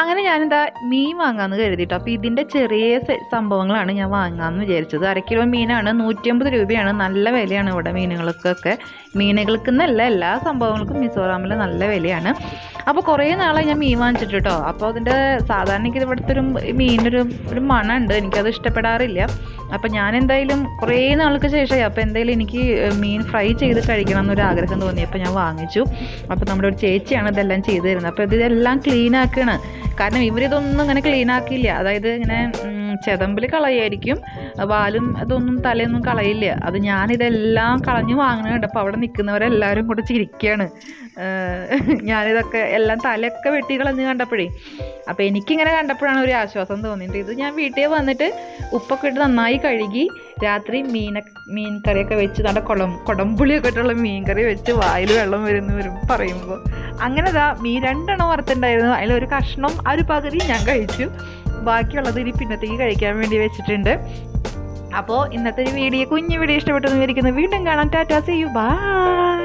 അങ്ങനെ ഞാനിതാ മീൻ വാങ്ങാമെന്ന് കരുതിട്ടോ. അപ്പോൾ ഇതിന്റെ ചെറിയ സംഭവങ്ങളാണ് ഞാൻ വാങ്ങാമെന്ന് വിചാരിച്ചത്. അര കിലോ മീനാണ് നൂറ്റമ്പത് രൂപയാണ്. നല്ല വിലയാണ് ഇവിടെ മീനുകൾക്കൊക്കെ. മീനുകൾക്ക് എന്നല്ല എല്ലാ സംഭവങ്ങൾക്കും മിസോറാമിൽ നല്ല വിലയാണ്. അപ്പോൾ കുറേ നാളായി ഞാൻ മീൻ വാങ്ങിച്ചിട്ട് കേട്ടോ അപ്പോൾ അതിന്റെ സാധാരണ എനിക്ക് ഇവിടുത്തെ ഒരു മീനൊരു ഒരു മണമുണ്ട്. എനിക്കത് ഇഷ്ടപ്പെടാറില്ല. അപ്പോൾ ഞാൻ എന്തായാലും കുറേ നാൾക്ക് ശേഷമായി. അപ്പോൾ എന്തായാലും എനിക്ക് മീൻ ഫ്രൈ ചെയ്ത് കഴിക്കണം എന്നൊരു ആഗ്രഹം തോന്നി. അപ്പോൾ ഞാൻ വാങ്ങിച്ചു. അപ്പോൾ നമ്മുടെ ഒരു ചേച്ചിയാണ് ഇതെല്ലാം ചെയ്തു തരുന്നത്. അപ്പോൾ ഇതെല്ലാം ക്ലീൻ ആക്കുകയാണ് കാരണം ഇവരിതൊന്നും ഇങ്ങനെ ക്ലീൻ ആക്കിയില്ല. അതായത് ഇങ്ങനെ ചെതമ്പിൽ കളയായിരിക്കും. വാലും അതൊന്നും തലയൊന്നും കളയില്ല. അത് ഞാനിതെല്ലാം കളഞ്ഞു വാങ്ങുന്നത് കണ്ടപ്പോൾ അവിടെ നിൽക്കുന്നവരെല്ലാവരും കൂടെ ചിരിക്കുകയാണ് ഞാനിതൊക്കെ എല്ലാം തലയൊക്കെ വെട്ടി കളഞ്ഞ് കണ്ടപ്പോഴേ. അപ്പോൾ എനിക്കിങ്ങനെ കണ്ടപ്പോഴാണ് ഒരു ആശ്വാസം തോന്നിയിട്ട് ഇത് ഞാൻ വീട്ടിൽ വന്നിട്ട് ഉപ്പൊക്കെ ഇട്ട് നന്നായി കഴുകി. രാത്രി മീന മീൻ കറിയൊക്കെ വെച്ച് നല്ല കുളം കുടംപുളിയൊക്കെ ഇട്ടുള്ള മീൻ കറി വെച്ച് വായിൽ വെള്ളം വരുന്നു വരും പറയുമ്പോൾ അങ്ങനെ ദാ മീൻ രണ്ടെണ്ണം വറുത്തുണ്ടായിരുന്നു. അതിലൊരു കഷ്ണം ആ ഒരു പകുതി ഞാൻ കഴിച്ചു. ബാക്കിയുള്ളത് ഇനി പിന്നത്തേക്ക് കഴിക്കാൻ വേണ്ടി വെച്ചിട്ടുണ്ട്. അപ്പോൾ ഇന്നത്തെ ഒരു വീഡിയോ കുഞ്ഞു വീഡിയോ ഇഷ്ടപ്പെട്ടെന്ന് വിചാരിക്കുന്നു. വീണ്ടും കാണാം. Tata C U. ബൈ